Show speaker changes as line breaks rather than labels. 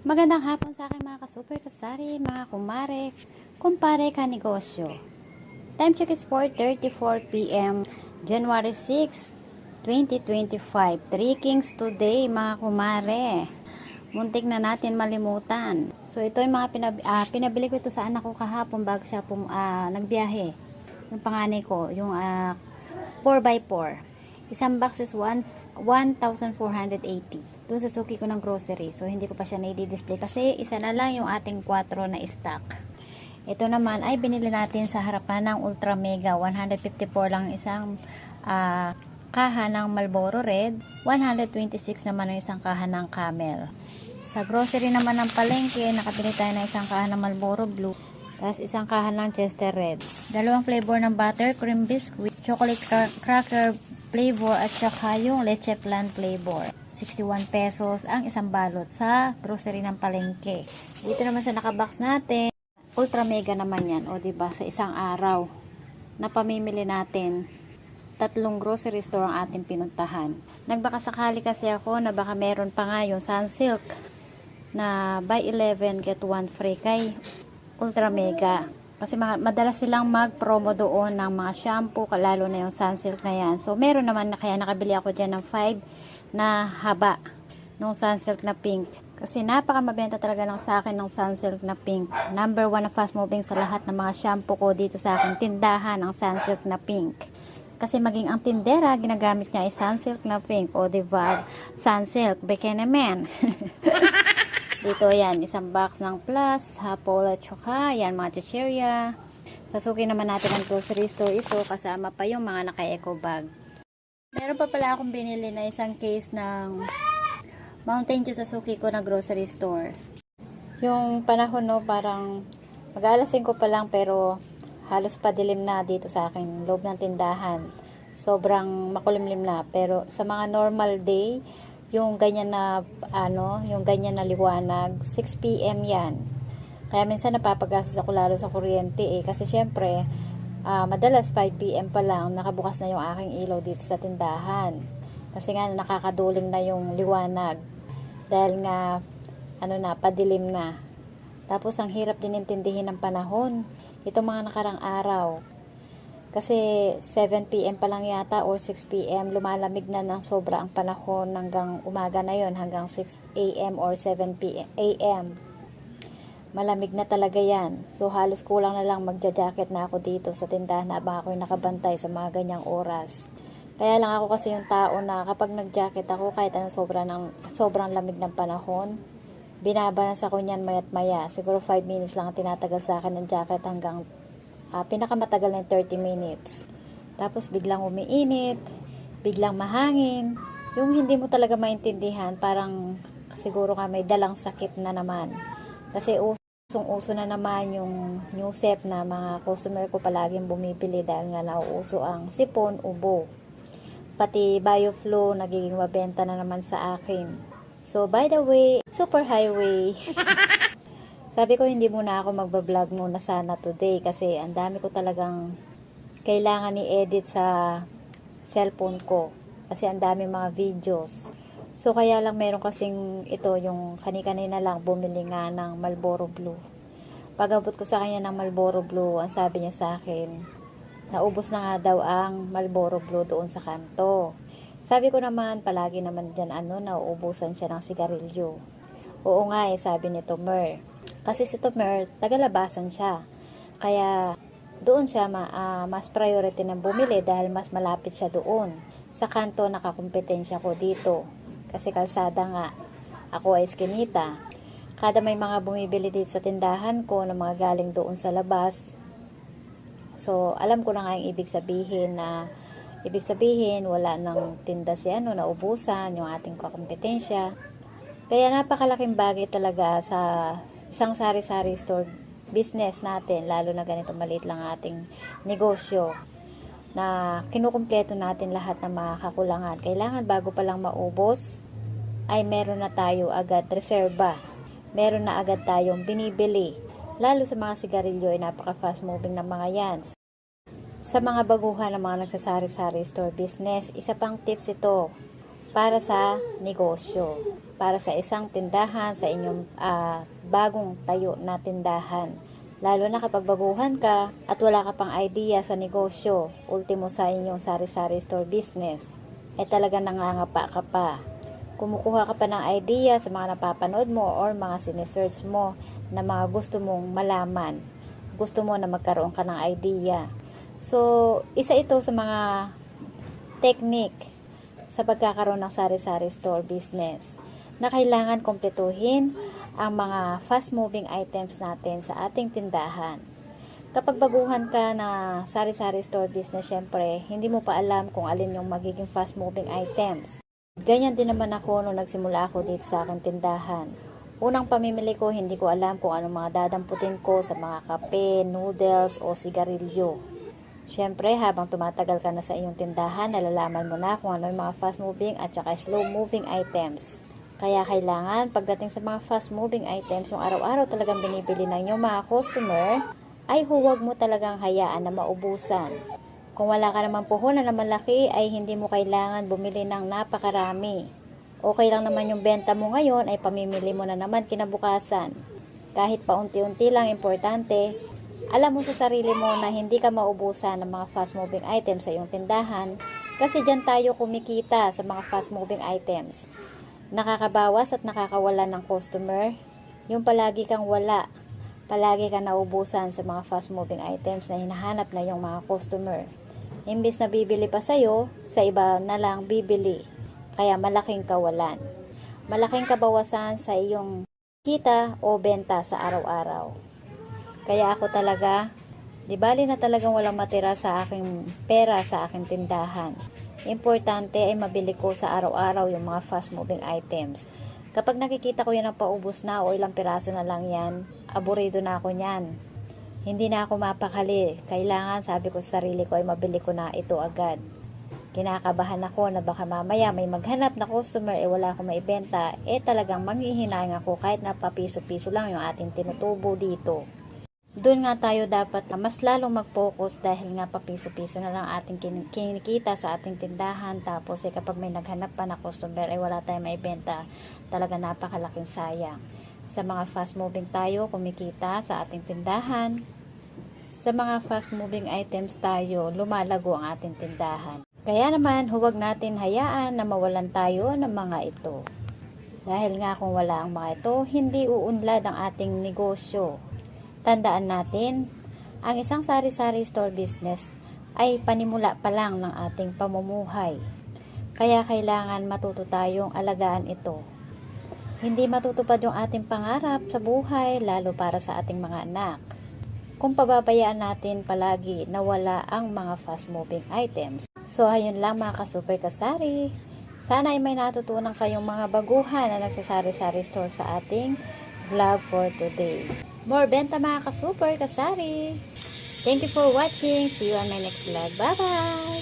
Magandang hapon sa akin mga ka-super kasari, mga kumare, kumpare ka negosyo. Time check is 4.34 p.m. January 6, 2025. Three Kings today mga kumare. Muntik na natin malimutan. So ito yung mga pinab ah, pinabili ko ito sa anak ko kahapon bago siya pum ah, nagbiyahe. Yung panganay ko, yung ah, 4x4. Isang box is one- 1,480. Doon sa suki ko ng grocery. So, hindi ko pa siya na-display. Kasi, isa na lang yung ating 4 na stock. Ito naman ay binili natin sa harapan ng Ultra Mega. 154 lang isang ah, kaha ng Marlboro Red. 126 naman ang isang kaha ng Camel. Sa grocery naman ng palengke, nakabili tayo ng isang kaha ng Marlboro Blue. Tapos isang kaha ng Chester Red. Dalawang flavor ng butter, cream biscuit, chocolate cra- cracker flavor at saka yung leche flan flavor. 61 pesos ang isang balot sa grocery ng palengke. Dito naman sa nakabox natin, ultra mega naman yan. O diba, sa isang araw na pamimili natin, tatlong grocery store ang ating pinuntahan. Nagbaka sakali kasi ako na baka meron pa nga yung Sunsilk na buy 11 get 1 free kay Ultra Mega. Kasi madalas silang mag-promo doon ng mga shampoo, lalo na yung Sunsilk na yan. So, meron naman na kaya nakabili ako dyan ng 5 na haba ng Sunsilk na pink. Kasi napaka mabenta talaga ng sa akin ng Sunsilk na pink. Number 1 na fast moving sa lahat ng mga shampoo ko dito sa akin. Tindahan ng Sunsilk na pink. Kasi maging ang tindera, ginagamit niya ay Sunsilk na pink. O diba, Sunsilk, Bikini Man. Dito yan, isang box ng plus, hapol at saka, yan mga chicheria. Sasuki naman natin ang grocery store ito, kasama pa yung mga naka-eco bag. Meron pa pala akong binili na isang case ng Mountain Dew Sasuki ko na grocery store. Yung panahon no, parang mag-alasing ko pa lang pero halos padilim na dito sa akin, loob ng tindahan. Sobrang makulimlim na. Pero sa mga normal day, yung ganyan na ano, yung ganyan na liwanag, 6 PM 'yan. Kaya minsan napapagastos ako lalo sa kuryente eh kasi syempre ah, madalas 5 PM pa lang nakabukas na yung aking ilaw dito sa tindahan. Kasi nga nakakaduling na yung liwanag dahil nga ano na padilim na. Tapos ang hirap din intindihin ng panahon. Ito mga nakarang araw. Kasi 7pm pa lang yata or 6pm, lumalamig na ng sobra ang panahon hanggang umaga na yon hanggang 6am or 7pm. Malamig na talaga yan. So halos kulang na lang magja-jacket na ako dito sa tindahan habang ako'y nakabantay sa mga ganyang oras. Kaya lang ako kasi yung tao na kapag nag-jacket ako kahit anong sobra ng, sobrang lamig ng panahon, binabalans ako niyan mayat maya. Siguro 5 minutes lang ang tinatagal sa akin ng jacket hanggang ah, pinakamatagal na yung 30 minutes. Tapos biglang umiinit, biglang mahangin. Yung hindi mo talaga maintindihan, parang siguro ka may dalang sakit na naman. Kasi usong-uso na naman yung new set na mga customer ko palaging bumibili dahil nga nauuso ang sipon, ubo. Pati bioflow nagiging mabenta na naman sa akin. So, by the way, super highway. Sabi ko hindi muna ako magbablog muna sana today kasi ang dami ko talagang kailangan i-edit sa cellphone ko kasi ang dami mga videos. So kaya lang meron kasing ito yung kani-kanina lang bumili nga ng Marlboro Blue. Pagabot ko sa kanya ng Marlboro Blue, ang sabi niya sa akin, naubos na nga daw ang Marlboro Blue doon sa kanto. Sabi ko naman, palagi naman dyan ano, nauubusan siya ng sigarilyo. Oo nga eh, sabi ni Tomer. Kasi si Tomer, tagalabasan siya. Kaya doon siya ma, ah, mas priority ng bumili dahil mas malapit siya doon. Sa kanto nakakumpetensya ko dito. Kasi kalsada nga, ako ay skinita. Kada may mga bumibili dito sa tindahan ko na mga galing doon sa labas. So, alam ko na nga yung ibig sabihin na ibig sabihin wala nang tinda si ano, naubusan yung ating kakompetensya. Kaya napakalaking bagay talaga sa isang sari-sari store business natin, lalo na ganito maliit lang ating negosyo na kinukumpleto natin lahat ng mga kakulangan. Kailangan bago pa lang maubos, ay meron na tayo agad reserba. Meron na agad tayong binibili. Lalo sa mga sigarilyo ay napaka fast moving ng mga yan. Sa mga baguhan ng mga nagsasari-sari store business, isa pang tips ito. para sa negosyo, para sa isang tindahan, sa inyong ah, bagong tayo na tindahan. Lalo na kapag baguhan ka at wala ka pang idea sa negosyo, ultimo sa inyong sari-sari store business, ay talaga nangangapa ka pa. Kumukuha ka pa ng idea sa mga napapanood mo or mga sinesearch mo na mga gusto mong malaman. Gusto mo na magkaroon ka ng idea. So, isa ito sa mga technique sa pagkakaroon ng sari-sari store business na kailangan kompletuhin ang mga fast-moving items natin sa ating tindahan. Kapag baguhan ka na sari-sari store business, syempre, hindi mo pa alam kung alin yung magiging fast-moving items. Ganyan din naman ako nung nagsimula ako dito sa aking tindahan. Unang pamimili ko, hindi ko alam kung anong mga dadamputin ko sa mga kape, noodles o sigarilyo. Siyempre, habang tumatagal ka na sa iyong tindahan, nalalaman mo na kung ano yung mga fast-moving at saka slow-moving items. Kaya kailangan, pagdating sa mga fast-moving items, yung araw-araw talagang binibili ng iyong mga customer, ay huwag mo talagang hayaan na maubusan. Kung wala ka naman puhunan na malaki, ay hindi mo kailangan bumili ng napakarami. Okay lang naman yung benta mo ngayon, ay pamimili mo na naman kinabukasan. Kahit paunti-unti lang importante, alam mo sa sarili mo na hindi ka maubusan ng mga fast-moving items sa iyong tindahan kasi dyan tayo kumikita sa mga fast-moving items. Nakakabawas at nakakawala ng customer, yung palagi kang wala, palagi kang naubusan sa mga fast-moving items na hinahanap na yung mga customer. Imbis na bibili pa sa'yo, sa iba na lang bibili. Kaya malaking kawalan. Malaking kabawasan sa iyong kita o benta sa araw-araw. Kaya ako talaga, di bali na talagang walang matira sa aking pera sa aking tindahan. Importante ay mabili ko sa araw-araw yung mga fast-moving items. Kapag nakikita ko yan ang paubos na o ilang piraso na lang yan, aburido na ako niyan. Hindi na ako mapakali. Kailangan, sabi ko sa sarili ko, ay mabili ko na ito agad. Kinakabahan ako na baka mamaya may maghanap na customer eh wala akong maibenta, eh talagang manghihinayang ako kahit na papiso-piso lang yung ating tinutubo dito. Doon nga tayo dapat mas lalong mag-focus dahil nga papiso-piso na lang ating kin- kinikita sa ating tindahan. Tapos eh kapag may naghanap pa na customer ay wala tayong maibenta. Talaga napakalaking sayang. Sa mga fast moving tayo kumikita sa ating tindahan. Sa mga fast moving items tayo lumalago ang ating tindahan. Kaya naman huwag natin hayaan na mawalan tayo ng mga ito. Dahil nga kung wala ang mga ito hindi uunlad ang ating negosyo Tandaan natin, ang isang sari-sari store business ay panimula pa lang ng ating pamumuhay. Kaya kailangan matuto tayong alagaan ito. Hindi matutupad yung ating pangarap sa buhay, lalo para sa ating mga anak. Kung pababayaan natin palagi na wala ang mga fast-moving items. So, ayun lang mga ka-super kasari. Sana ay may natutunan kayong mga baguhan na nagsasari-sari store sa ating vlog for today. More benta mga ka-super kasari. Thank you for watching. See you on my next vlog. Bye-bye!